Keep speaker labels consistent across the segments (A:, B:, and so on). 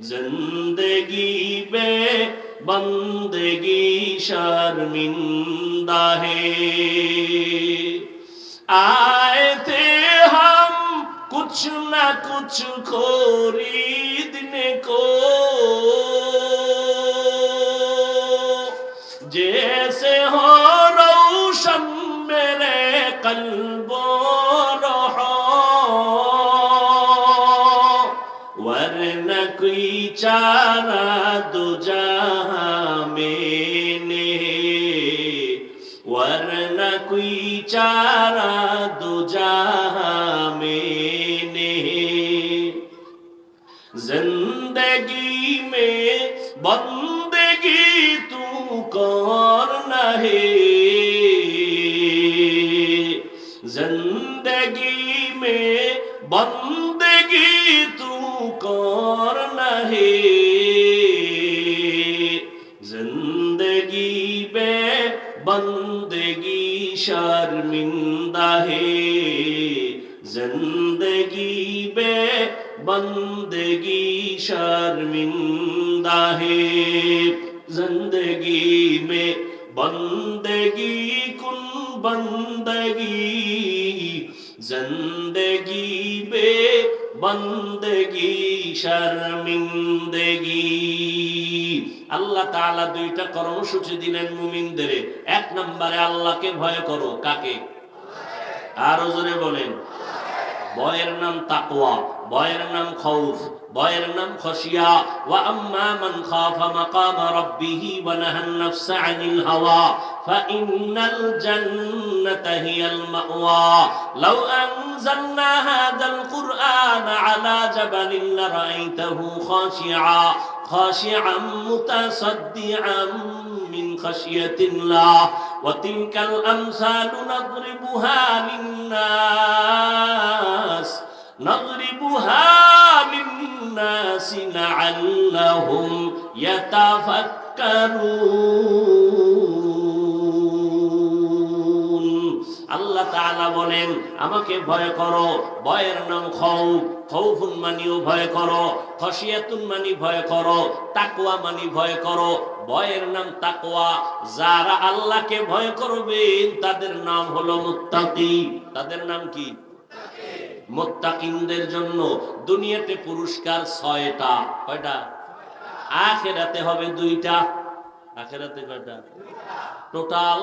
A: जिंदगी बे बंदगी शर्मिंदा है आए थे हम कुछ न कुछ खरीदने को कोई चारा दो जहां में ने वरन कोई चारा दो जहां में ने जिंदगी में बंदगी तू कौन नहीं जिंदगी में জিন্দগি শর্মিন্দা হে জিন্দগি মে বন্দগি কুন বন্দগি জিন্দগি মে বন্দগি শর্মিন্দগি আল্লাহ তাআলা দুইটা কর্মসূচি দিলেন মুমিনদের। এক নম্বরে আল্লাহকে ভয় করো, কাকে? আরও জোরে বলেন। ভয়ের নাম তাকওয়া। ভয়ের নাম খৌফ ভয়ের নাম খসিয়া ওয়া আম্মা মান খাফা মাকাম রাব্বিহি ওয়া নাহান নাফসা আনিল হাওয়া ফাইন্নাল জান্নাতা হিয়াল মাওয়া লাউ আনজালনা হাযাল কুরআন আলা জাবালিন লারাইতাহু খাশিআ خاشعا متصدعا من خشية الله وتلك الأمثال نضربها للناس نضربها للناس لعلهم يتفكرون আল্লাহ তাআলা বলেন আমাকে ভয় করো ভয়ের নাম খৌফ খৌফুন মানিও ভয় করো খসিয়াতুন মানি ভয় করো তাকওয়া মানি ভয় করো ভয়ের নাম তাকওয়া যারা আল্লাহকে ভয় করবেন তাদের নাম হলো মুত্তাকি তাদের নাম কি মুত্তাকিনদের জন্য দুনিয়াতে পুরস্কার ছয়টা। কয়টা? আখেরাতে হবে দুইটা। আখেরাতে কয়টা? টোটাল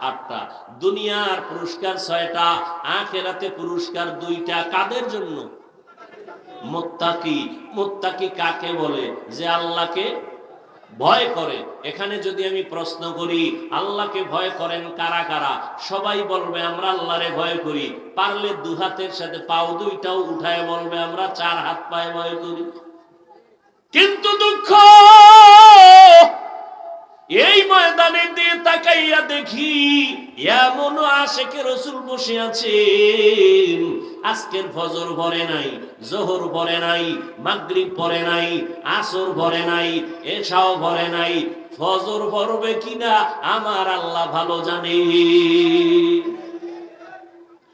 A: আটটা। দুনিয়ার পুরস্কার ছয়টা, আখেরাতে পুরস্কার দুইটা। কাদের জন্য? মোত্তাকি। মোত্তাকি কাকে বলে? যে আল্লাহকে ভয় করে। এখানে যদি আমি প্রশ্ন করি, আল্লাহকে ভয় করেন কারা কারা? সবাই বলবে, আমরা আল্লাহরে ভয় করি। পারলে দু হাতের সাথে পাও দুইটাও উঠায় বলবে, আমরা চার হাত পায়ে ভয় করি। কিন্তু দুঃখ! এই ময়দানে দিয়ে তাকাইয়া দেখি এমন আশেকে রসুল বসে আছেন। আজকের ফজর ভরে নাই, জোহর ভরে নাই, মাগরিব পরে নাই, আসর ভরে নাই, এশাও ভরে নাই। ফজর ভরবে কিনা, আমার আল্লাহ ভালো জানে।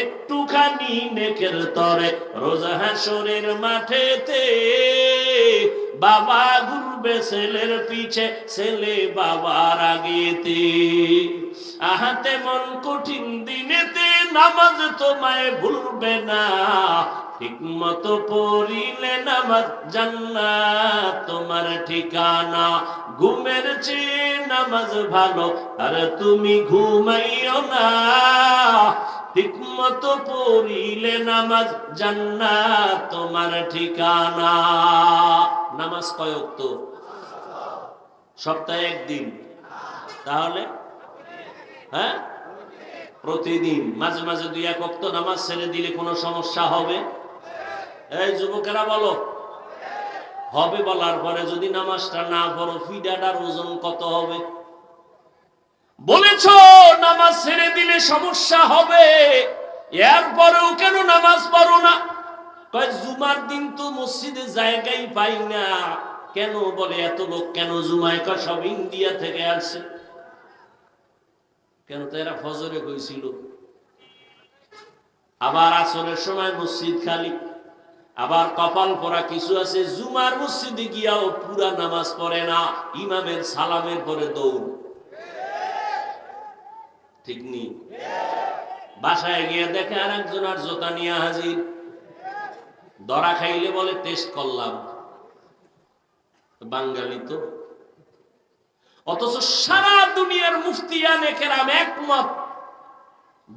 A: একটুখানি নেকের তরে রোজা হাসরের মাঠেতে বাবা ঘুরবে ছেলের পিছে, ছেলে বাবার আগেতে। আহাতে মন কঠিন দিনেতে নামাজ তোমায় ভুলবে না। ঠিক মতো পড়িলে নামাজ জান্নাত তোমার ঠিকানা। ঘুমের চেয়ে নামাজ ভালো, আর তুমি ঘুমাইও না। ঠিক মতো পড়িলে নামাজ জান্নাত তোমার ঠিকানা। নামাজ কয়ক তো সপ্তাহে একদিন। তাহলে? হ্যাঁ? প্রতিদিন। মাঝে মাঝে দুই এক অক্ত নামাজ ছেড়ে দিলে কোনো সমস্যা হবে? এই যুবকেরা বলো। হবে বলার পরে যদি নামাজটা না পড়ো, ফিডাটার ওজন কত হবে? বলেছ, নামাজ ছেড়ে দিলে সমস্যা হবে। এরপরেও কেন নামাজ পড়ো না? কয়, জুমার দিন তো মসজিদে জায়গাই পাই না। কেন বলে, এত লোক কেন জুমায়? কয়, সব ইন্ডিয়া থেকে আসছে কেন তো এরা ফজরে কইছিল আবার আসরের সময় মসজিদ খালি। আবার কপাল পরা কিছু আছে, জুমার মসজিদে গিয়াও পুরা নামাজ পড়ে না। ইমামের সালামের পরে দৌড়। ঠিক বাসায় গিয়ে দেখে আর জোতা নিয়ে হাজির। খাইলে বলে, টেস্ট করলাম। বাঙালি তো। অথচ সারা দুনিয়ার মুফতিয়ানে কেরাম একমত,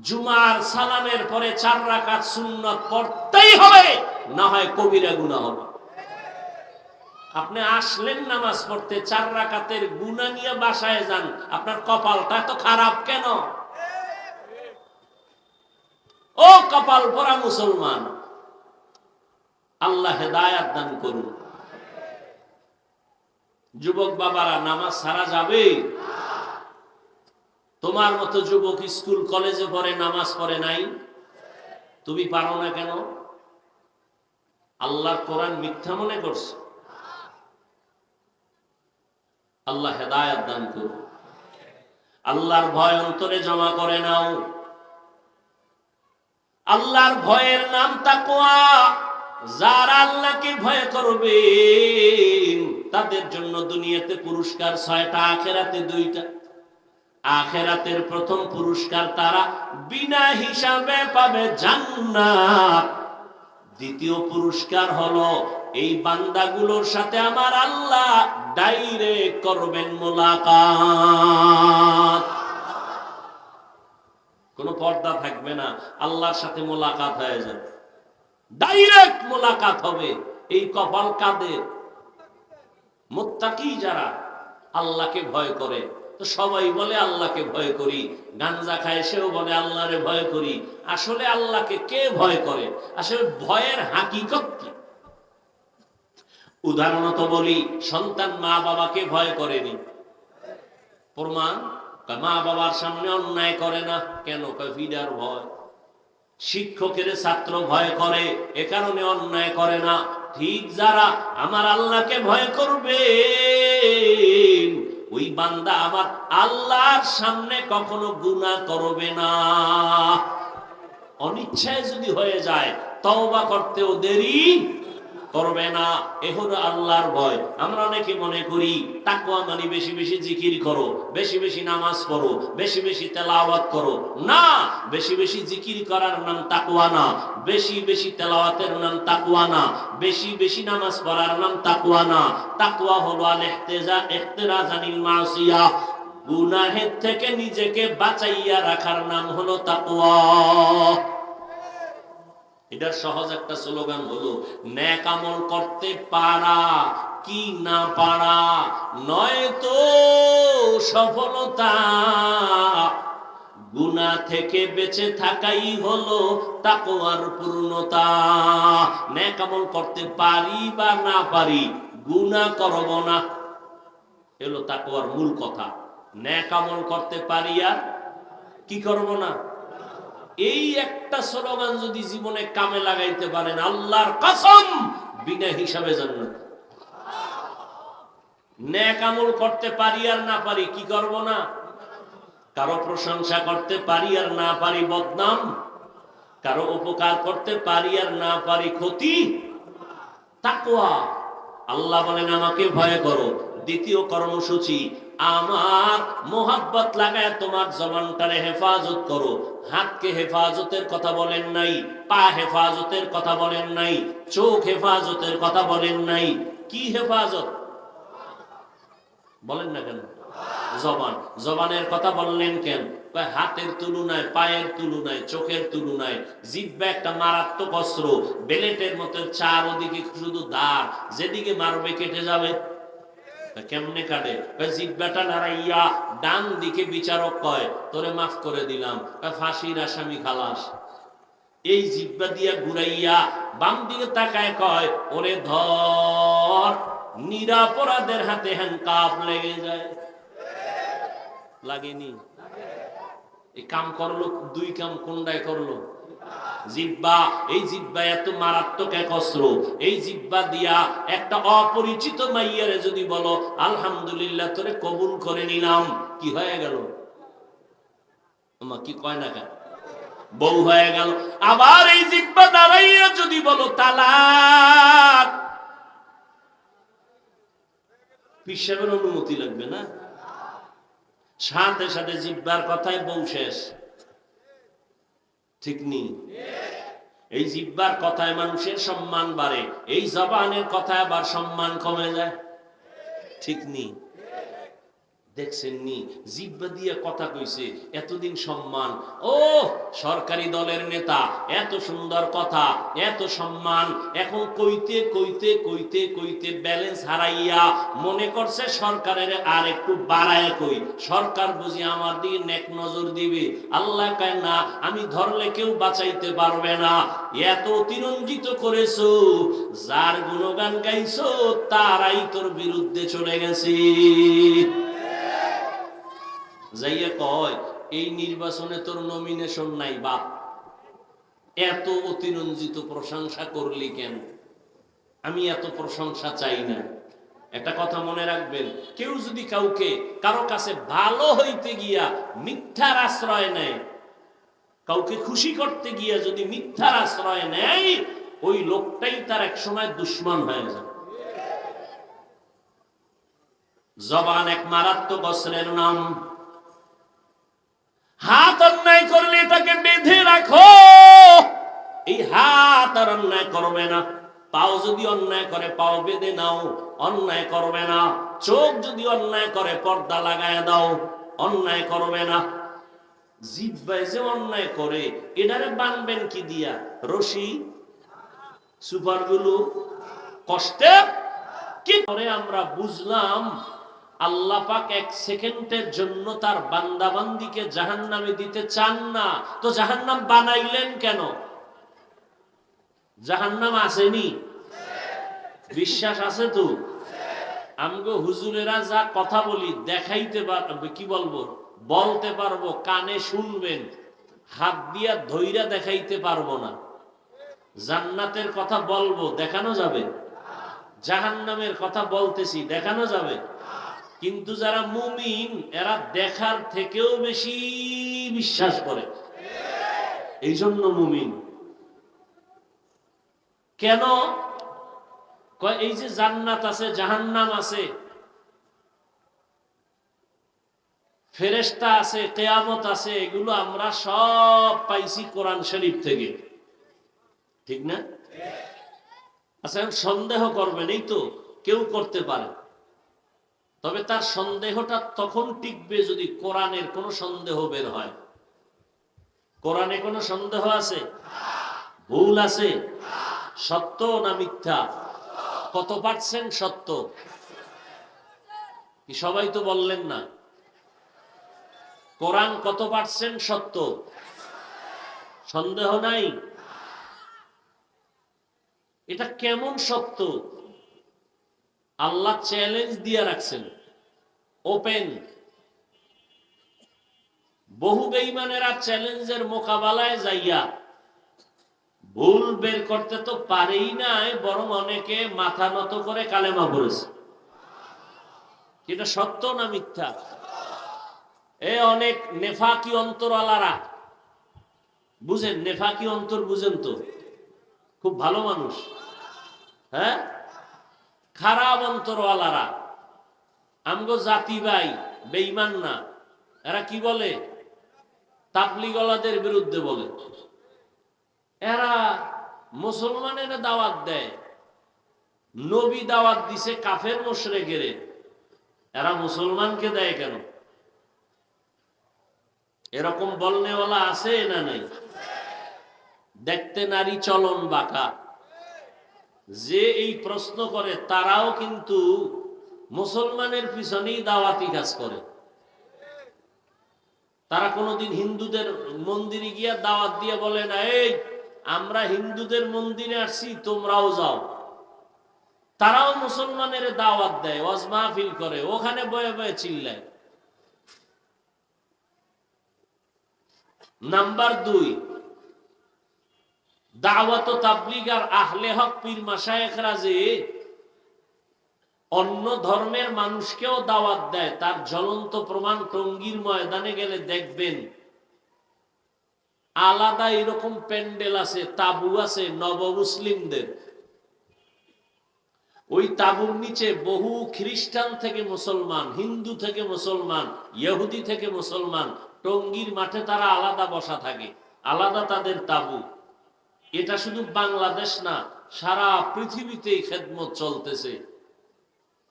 A: জুমার সালামের পরে চার রাকাত সুন্নত পড়তেই হবে, না হয় কবিরা গুনাহ হবে। আপনি আসলেন নামাজ পড়তে, চার রাকাতের গুনাহ নিয়ে বাসায় যান, আপনার কপালটা এত খারাপ কেন? ও কপাল পরা মুসলমান, আল্লাহ হেদায়াত দান করুন। যুবক বাবারা, নামাজ সারা যাবে? তোমার মতো যুবক স্কুল, কলেজে পড়ে, নামাজ পড়ে নাই? তুমি পারো না কেন? আল্লাহর কোরআন মিথ্যা মনে করছ? আল্লাহ হেদায়াত দান করুন। আল্লাহর ভয় অন্তরে জমা করে নাও। আল্লাহর ভয়ের নাম তাকওয়া। যারা আল্লাহকে ভয় করবে, তাদের জন্য দুনিয়াতে পুরস্কার ছয়টা, আখেরাতে দুইটা। আখেরাতের প্রথম পুরস্কার তারা বিনা হিসাবে পাবে জান্নাত। দ্বিতীয় পুরস্কার হলো, এই বান্দাগুলোর সাথে আমার আল্লাহ ডাইরেক্ট করবেন মোলাকাত। কোনো পর্দা থাকবে না, আল্লাহর সাথে মোলাকাত হয়ে যাবে। ডাইরেক্ট মোলাকাত হবে, এই কপাল কাদের মোত্তাকি যারা, আল্লাহকে ভয় করে। তো সবাই বলে, আল্লাহকে ভয় করি। গাঞ্জা খায়, সেও বলে, আল্লাহরে ভয় করি। আসলে আল্লাহকে কে ভয় করে? আসলে ভয়ের হাকিকত কি? উদাহরণত বলি, সন্তান মা বাবাকে ভয় করেনি। প্রমাণ মা বাবার সামনে অন্যায় করে না। কেন? কয় ফিডার ভয়। শিক্ষকের ছাত্র ভয় করে, এ কারণে অন্যায় করে না। ঠিক যারা আমার আল্লাহকে ভয় করবে, ওই বান্দা আমার আল্লাহর সামনে কখনো গুনাহ করবে না। অনিচ্ছায় যদি হয়ে যায়, তওবা করতেও দেরি করবে না, এ হলো আল্লাহর ভয়। আমরা অনেকে মনে করি, তাকওয়া মানে বেশি বেশি জিকির করো, বেশি বেশি নামাজ পড়ো, বেশি বেশি তেলাওয়াত করো। না, বেশি বেশি জিকির করার নাম তাকওয়া না, বেশি বেশি তেলাওয়াতের নাম তাকওয়া না, বেশি বেশি নামাজ পড়ার নাম তাকওয়া না। তাকওয়া হলো আল ইহতিজা, ইহতিরাজ আনিল মাসিয়া। গুনাহের থেকে নিজেকে বাঁচাইয়া রাখার নাম হলো তাকওয়া। এটার সহজ একটা স্লোগান হলো, ন্যাক আমল করতে পারা কি না পারা নয় তো সফলতা গুনা থেকে বেঁচে থাকাই হলো তাকওয়ার পূর্ণতা। ন্যাক আমল করতে পারি বা না পারি গুনা করব না এলো তাকওয়ার মূল কথা। ন্যাক আমল করতে পারি আর কি করব না? এই একটা স্লোগান যদি জীবনে কামে লাগাইতে পারেন, আল্লাহর কসম বিনা হিসাবে জান্নাত। ন্যাক আমল করতে পারি আর না পারি, কি করব না? কারও প্রশংসা করতে পারি আর না পারি, বদনাম। কারও উপকার করতে পারি আর না পারি, ক্ষতি। তাকওয়া। আল্লাহ বলেন, আমাকে ভয় করো। দ্বিতীয় কর্মসূচি, আমার মোহাব্বত লাগায় তোমার জবানটারে হেফাজত করো। হাতকে হেফাজতের কথা বলেন নাই, পা হেফাজতের কথা বলেন নাই, চোখ হেফাজতের কথা বলেন নাই। কি হেফাজত? বলেন না কেন? জবান। জবানের কথা বললেন কেন? হাতের তুলনায়, পায়ের তুলনায়, চোখের তুলনায় জিব্বা একটা মারাত্মক অস্ত্র। বেলেটের মতো চার ওদিকে শুধু দাঁড় যেদিকে মারবে কেটে যাবে। কেমনে কাটে? জিব্বাটা নাড়াইয়া ডান দিকে বিচারক কয়, তোরে মাফ করে দিলাম ফাঁসির আসামি খালাস। এই জিব্বা দিয়া ঘুরাইয়া বাম দিকে তাকায় কয়, ওরে ধর, নিরাপরাধের হাতে হ্যান্ডকাপ লেগে যায়। লাগেনি? এই কাম করল, দুই কাম কোনটায় করল? জিব্বা, এই জিব্বা এত মারাত্মক এক অস্ত্র। এই জিব্বা দিয়া একটা অপরিচিত মাইয়ারে যদি বলো, আলহামদুলিল্লাহ, তোরে কবুল করে নিলাম। কি হয়ে গেল? কি কয় না কেন? বউ হয়ে গেল। আবার এই জিব্বা দাঁড়াইয়া যদি বলো, তালাক। পিসাবের অনুমতি লাগবে না? সাথে সাথে জিব্বার কথায় বউ শেষ। ঠিক নেই। এই জিব্বার কথায় মানুষের সম্মান বাড়ে, এই জবানের কথায় আবার সম্মান কমে যায়। ঠিক নেই। দেখছেন নি জিব্বা দিয়ে কথা কইছে, এতদিন সম্মান। ও, সরকারি দলের নেতা, এত সুন্দর কথা, এত সম্মান। এখন কইতে কইতে কইতে কইতে ব্যালেন্স হারাইয়া মনে করছে সরকারের আর একটু বাড়ায় কই। সরকার বুঝি আমার দিকে নেক নজর দিবে। আল্লাহ কয়, না, আমি ধরলে কেউ বাঁচাইতে পারবে না। এত অতিরঞ্জিত করেছ, যার গুণগান গাইছো, তারাই তোর বিরুদ্ধে চলে গেছে। যাইয়া কয়, এই নির্বাচনে তোর নমিনেশন নাই, বাপ। এত অতিরঞ্জিত প্রশংসা করলি কেন? আমি এত প্রশংসা চাই না। একটা কথা মনে রাখবেন, কেউ যদি কাউকে, কারও কাছে ভালো হইতে গিয়া মিথ্যার আশ্রয় নেয়, কাউকে খুশি করতে গিয়া যদি মিথ্যার আশ্রয় নেয়, ওই লোকটাই তার এক সময় দুশ্মন হয়ে যায় জবান এক মারাত্মক অস্ত্রের নাম। হাত অন্যায় করলে এটাকে বেঁধে রাখো। এই হাত আর অন্যায় করবে না। পাও যদি অন্যায় করে, পাও বেঁধে নাও। অন্যায় করবে না। চোখ যদি অন্যায় করে, পর্দা লাগায় দাও। অন্যায় করবে না। জিব্বাই যে অন্যায় করে, এটারে বানবেন কি দিয়া? রশি? সুপারগুলো? কষ্টে? কি করে আমরা বুঝলাম আল্লাহ পাক এক সেকেন্ডের জন্য তার বান্দাবান্দিকে জাহান্নামে দিতে চান না। তো জাহান্নাম বানাইলেন কেন? জাহান্নাম আসেনি? বিশ্বাস আছে তো? আমগো হুজুরেরা যা কথা বলি, দেখাইতে পারবে কি বলব? বলতে পারব, কানে শুনবেন। হাত দিয়া ধৈরা দেখাইতে পারব না। জান্নাতের কথা বলব, দেখানো যাবে? জাহান্নামের কথা বলতেছি, দেখানো যাবে? কিন্তু যারা মুমিন, এরা দেখার থেকেও বেশি বিশ্বাস করে। এই জন্য মুমিন। কেন? এই যে জান্নাত আছে, জাহান্নাম আছে ফেরেস্তা আছে, কেয়ামত আছে, এগুলো আমরা সব পাইছি কোরআন শরীফ থেকে। ঠিক না? আচ্ছা সন্দেহ করবেন, এই তো কেউ করতে পারে। তবে তার সন্দেহটা তখন টিকবে যদি কোরআনের কোনো সন্দেহ বের হয়। কোরআনে কোনো সন্দেহ আছে? ভুল আছে? সত্য না মিথ্যা? কত পার্সেন্ট সত্য? কি সবাই তো বললেন না? কোরআন কত পার্সেন্ট সত্য? সন্দেহ নাই? এটা কেমন সত্য? আল্লাহ চ্যালেঞ্জ দিয়ে রাখছেন। ওপেন বহু বেইমানেরা চ্যালেঞ্জের মোকাবেলায় যাইয়া ভুল বের করতে তো পারেই নাই, বরং অনেকে মাথা নত করে কালেমা পড়েছে। এটা সত্য না মিথ্যা? এ অনেক নেফাকি অন্তর অন্তরওয়ালারা। বুঝেন, নেফাকি অন্তর বুঝেন তো? খুব ভালো মানুষ। হ্যাঁ? খারাপ অন্তরওয়ালারা। আমগো জাতি ভাই বেইমান না। এরা কি বলে? তাবলিগলাদের বিরুদ্ধে বলে। এরা মুসলমানের দাওয়াত দেয়। নবী দাওয়াত দিছে কাফের মশরে গেরে এরা মুসলমানকে দেয় কেন? এরকম বলনেওয়ালা আছে না নাই? দেখতে নারী চলন বাঁকা। যে এই প্রশ্ন করে, তারাও কিন্তু মুসলমানের পিছনেই দাওয়াতি কাজ করে। তারা কোনোদিন হিন্দুদের মন্দিরে গিয়া দাওয়াত দিয়ে বলে না, এই, আমরা হিন্দুদের মন্দিরে আসছি, তোমরাও যাও। তারাও মুসলমানের দাওয়াত দেয়, ওয়াজ মাহফিল করে, ওখানে বয়ে বয়ে চিল্লায়। নাম্বার দুই দাওয়াত তাবলিগ আর আহলে হক পীর যে অন্য ধর্মের মানুষকেও দাওয়াত দেয়। তার জ্বলন্ত প্রমাণ টঙ্গীর ময়দানে গেলে দেখবেন, আলাদা এরকম প্যান্ডেল আছে, তাবু আছে নব মুসলিমদের ওই তাবুর নিচে বহু খ্রিস্টান থেকে মুসলমান, হিন্দু থেকে মুসলমান, ইহুদি থেকে মুসলমান, টঙ্গীর মাঠে তারা আলাদা বসা থাকে, আলাদা তাদের তাবু। এটা শুধু বাংলাদেশ না, সারা পৃথিবীতেই খেদমত চলতেছে।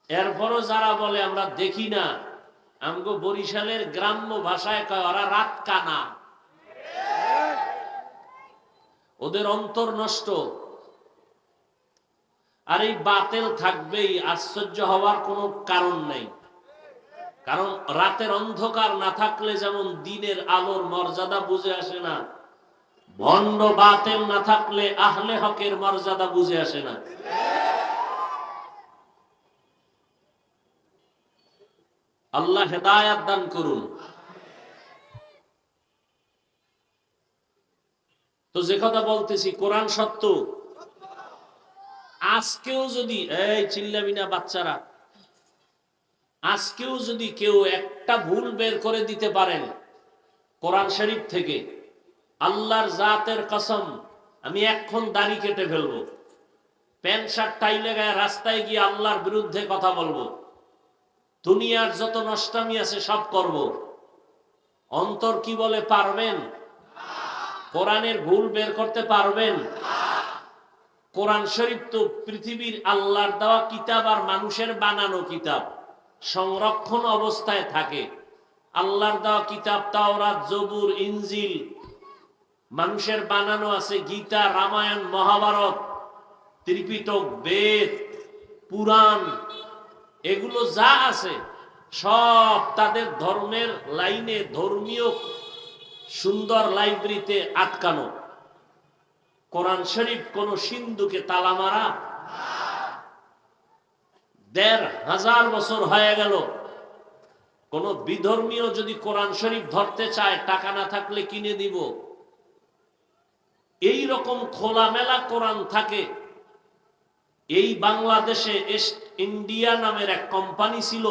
A: এরপরও যারা বলে, আমরা দেখি না, আমগো বরিশালের গ্রাম্য ভাষায় কয়, ওরা রাত কানা। ওদের অন্তর নষ্ট। আর এই বাতেল থাকবেই, আশ্চর্য হওয়ার কোনো কারণ নেই। কারণ রাতের অন্ধকার না থাকলে যেমন দিনের আলোর মর্যাদা বুঝে আসে না ভণ্ড বাতেল না থাকলে আহলে হকের মর্যাদা বুঝে আসে না। আল্লাহ হেদায়াত দান করুন। তো যে কথা বলতেছি, কোরআন সত্য? আজকেও যদি, এই চিল্লাবি না বাচ্চারা, আজকেও যদি কেউ একটা ভুল বের করে দিতে পারেন কোরআন শরীফ থেকে আল্লাহর জাতের কসম, আমি এখন দাড়ি কেটে ফেলব। প্যান্ট, শার্ট, টাই গায়ে রাস্তায় গিয়ে আল্লাহর বিরুদ্ধে কথা বলব। দুনিয়ার যত নষ্টামি আছে সব করব। অন্তর কি বলে পারবেন? কোরআনের ভুল বের করতে পারবেন? কোরআন শরীফ তো পৃথিবীর আল্লাহর দেওয়া কিতাব আর মানুষের বানানো কিতাব। সংরক্ষণ অবস্থায় থাকে। আল্লাহর দেওয়া কিতাব, তাওরাত, জবুর, ইনজিল মানুষের বানানো আছে গীতা, রামায়ণ, মহাভারত, ত্রিপিটক, বেদ, পুরাণ, এগুলো যা আছে, সব তাদের ধর্মের লাইনে ধর্মীয় সুন্দর লাইব্রেরিতে আটকানো। কোরআন শরীফ কোন সিন্ধুকে তালা মারা? দেড় হাজার বছর হয়ে গেল। কোন বিধর্মীয় যদি কোরআন শরীফ ধরতে চায়, টাকা না থাকলে কিনে দিব। এই রকম খোলামেলা কোরআন থাকে। এই বাংলাদেশে এস্ট ইন্ডিয়া নামের এক কোম্পানি ছিল।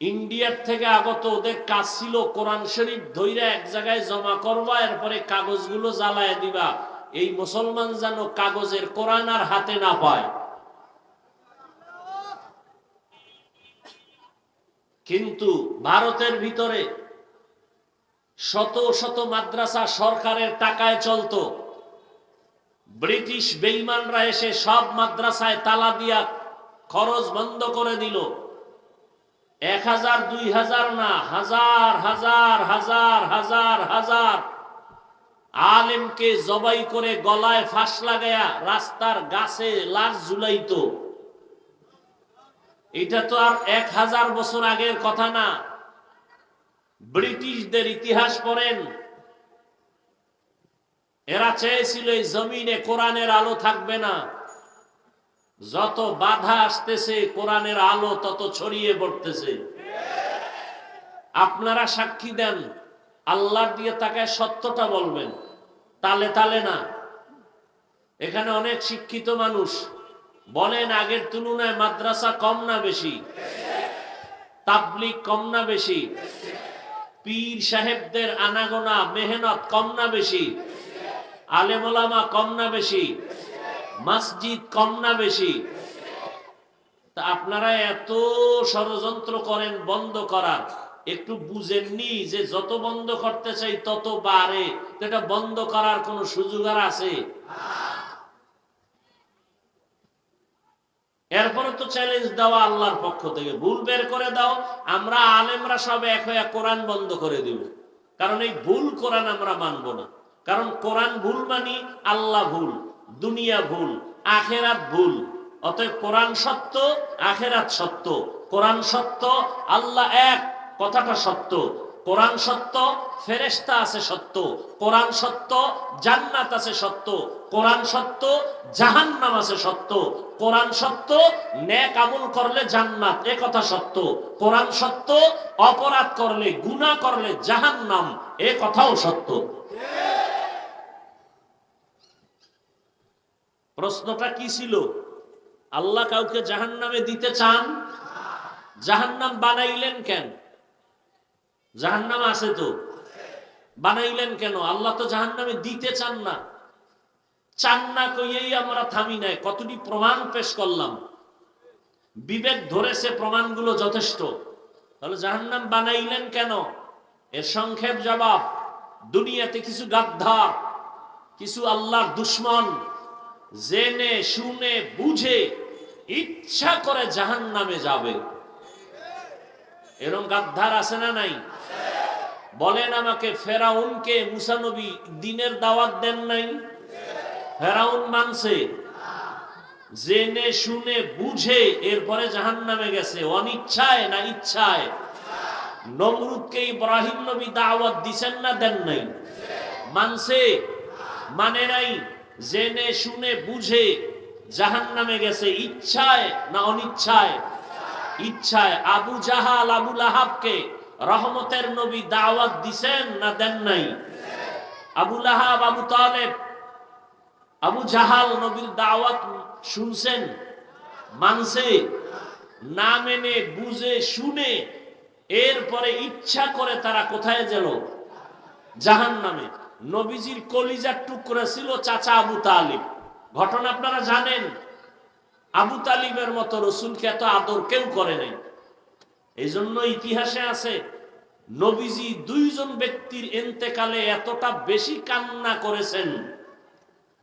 A: ইন্ডিয়ার থেকে আগত ওদের কাজ ছিল কোরআন শরীফ ধৈরা এক জায়গায় জমা করবা, এরপরে কাগজগুলো জ্বালায় দিবা। এই মুসলমান যেন কাগজের কোরআন আর হাতে না পায়। কিন্তু ভারতের ভিতরে শত শত মাদ্রাসা সরকারের টাকায় চলতো। ব্রিটিশ বেইমানরা এসে সব মাদ্রাসায় তালা দিয়া খরচ বন্ধ করে দিল। এক হাজার, দুই হাজার না, হাজার হাজার হাজার হাজার হাজার আলেমকে জবাই করে গলায় ফাঁস লাগায়া রাস্তার গাছে লাশ ঝুলাইতো। এটা তো আর এক হাজার বছর আগের কথা না। ব্রিটিশদের ইতিহাস পড়েন। এরা চেয়েছিল এই জমিনে কোরআনের আলো থাকবে না। যত বাধা আসতেছে, কোরআনের আলো তত ছড়িয়ে পড়তেছে। আপনারা সাক্ষী দেন আল্লাহর দিয়ে তাকে সত্যটা বলবেন। তালে তালে না। এখানে অনেক শিক্ষিত মানুষ বলেন, আগের তুলনায় মাদ্রাসা কম না বেশি? তাবলিক কম না বেশি? পীর সাহেবদের আনাগোনা, মেহনত কম না বেশি? আলেমোলামা কম না বেশি? মসজিদ কম না বেশি? তা আপনারা এত ষড়যন্ত্র করেন, বন্ধ করার। একটু বুঝেননি যে যত বন্ধ করতে চাই তত বাড়ে। এটা বন্ধ করার কোনো সুযোগ আর আছে? এরপরে তো চ্যালেঞ্জ দেওয়া আল্লাহর পক্ষ থেকে। ভুল বের করে দাও, আমরা আলেমরা সব এক হয়ে কোরআন বন্ধ করে দিব। কারণ এই ভুল কোরআন আমরা মানব না। কারণ কোরআন ভুল মানি, আল্লাহ ভুল, দুনিয়া ভুল, আখেরাত ভুল। অতএব কোরআন সত্য, আখেরাত সত্য। কোরআন সত্য, আল্লাহ এক, কথাটা সত্য। কোরআন সত্য, ফেরেশতা আছে সত্য। কোরআন সত্য, জান্নাত আছে সত্য। কোরআন সত্য, জাহান্নাম আছে সত্য। কোরআন সত্য নেক আমল করলে জান্নাত, এ কথা সত্য। কোরআন সত্য, অপরাধ করলে, গুনাহ করলে জাহান্নাম, এ কথাও সত্য। প্রশ্নটা কি ছিল? আল্লাহ কাউকে জাহান্নামে দিতে চান? জাহান্নাম বানাইলেন কেন? জাহান্নাম আছে তো? বানাইলেন কেন? আল্লাহ তো জাহান্নামে দিতে চান না। চান না কইয়েই আমরা থামি নাই। কতটি প্রমাণ পেশ করলাম। বিবেক ধরেছে প্রমাণগুলো যথেষ্ট। তাহলে জাহান্নাম বানাইলেন কেন? এর সংক্ষেপ জবাব, দুনিয়াতে কিছু গাদ্ধা কিছু আল্লাহর দুশ্মন, জেনে, শুনে, বুঝে, ইচ্ছা করে জাহান নামে যাবে। এরম গাদ্ধার আছে না নাই? বলেন আমাকে, ফেরাউনকে মুসানবী দিনের দাওয়াত দেন নাই? ফেরাউন মানছে। জেনে শুনে বুঝে এরপরে জাহান নামে গেছে। অনিচ্ছায় না ইচ্ছায়? নমরুদকে ইব্রাহিম নবী দাওয়াত দিছেন না দেন নাই? মানছে? মানে নাই? জেনে শুনে বুঝে জাহান নামে গেছে। ইচ্ছায় না অনিচ্ছায়? ইচ্ছায়। আবু জাহাল আবু লাহাবকে রহমতের নবী দাওয়াত দিছেন না দেন নাই? আবু লাহাব, আবু তালেব আবু জাহাল নবীর দাওয়াত শুনছেন? মানছে, না মেনে, বুঝে, শুনে, এরপরে ইচ্ছা করে তারা কোথায় গেল জাহান নামে নবীজির কলিজার টুকরা ছিল চাচা আবু তালিব। ঘটনা আপনারা জানেন? আবু তালিবের মতো রসুলকে এত আদর কেউ করে নাই। এই জন্য ইতিহাসে আছে, নবীজি দুইজন ব্যক্তির এন্তেকালে এতটা বেশি কান্না করেছেন।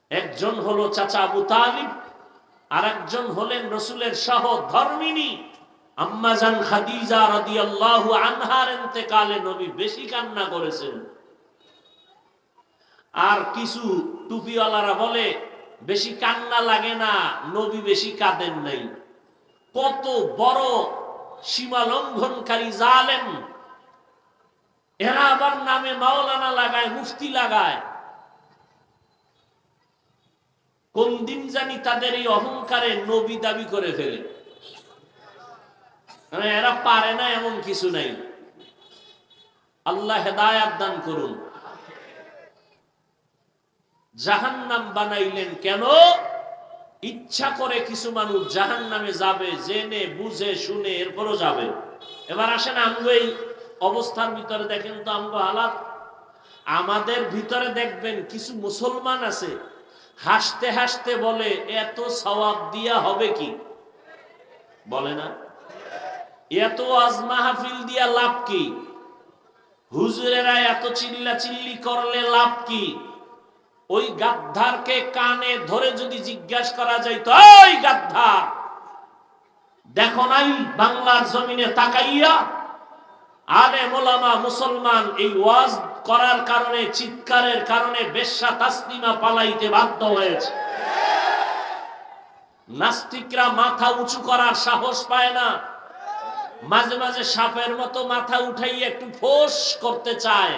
A: একজন হলো চাচা আবু তালিব আর একজন হলেন রসুলের সহ ধর্মিনী। আম্মাজান খাদিজা রাদিয়াল্লাহু আনহার এন্তেকালে নবী বেশি কান্না করেছেন। আর কিছু টুপিওয়ালারা বলে, বেশি কান্না লাগে না, নবী বেশি কাঁদেন নাই। কত বড় সীমা লঙ্ঘনকারী জালেম। এরা আবার নামে মাওলানা লাগায়, মুফতি লাগায়। কোন দিন জানি তাদের এই অহংকারে নবী দাবি করে ফেলে। মানে এরা পারে না এমন কিছু নাই। আল্লাহ হেদায়াত দান করুন। জাহান্নাম বানাইলেন কেন? ইচ্ছা করে কিছু মানুষ জাহান নামে যাবে, জেনে, বুঝে, শুনে, এরপরও যাবে। এবার আসেন আমগো এই অবস্থার ভিতরে দেখেন তো আমগো হালাত। আমাদের ভিতরে দেখবেন কিছু মুসলমান আছে হাসতে হাসতে বলে, এত সওয়াব দিয়া হবে কি? বলে না। এত আজ মাহফিল দিয়া লাভ কি? হুজুরেরা এত চিল্লা চিল্লি করলে লাভ কি? ওই গাদ্ধারকে কানে ধরে যদি জিজ্ঞাসা করা যায় তো ওই গাদ্ধার, দেখো নাই বাংলার জমিনে তাকাইয়া আলে মোলামা মুসলমান এই ওয়াজ করার কারণে, চিৎকারের কারণে বেশ্যা তাসলিমা পালাইতে বাধ্য হয়েছে। নাস্তিকরা মাথা উঁচু করার সাহস পায় না। মাঝে মাঝে সাপের মতো মাথা উঠাই একটু ফোস করতে চায়।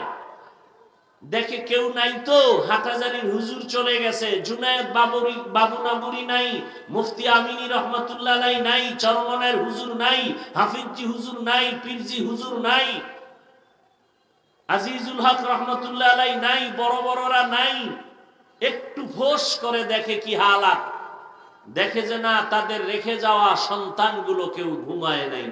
A: দেখে কেউ নাই তো, হাটাজারির হুজুর চলে গেছে, জুনায়দ বাবুরি বাবুনাবুরি নাই, মুফতি আমিনী রহমতুল্লাহ নাই চরমনের হুজুর নাই, হাফিজি হুজুর নাই, পীরজি হুজুর নাই, আজিজুল হক রহমতুল্লাহ নাই, বড় বড়রা নাই, একটু ফোস করে দেখে কি হালাত। দেখে যে না, তাদের রেখে যাওয়া সন্তানগুলো কেউ ঘুমায় নাই।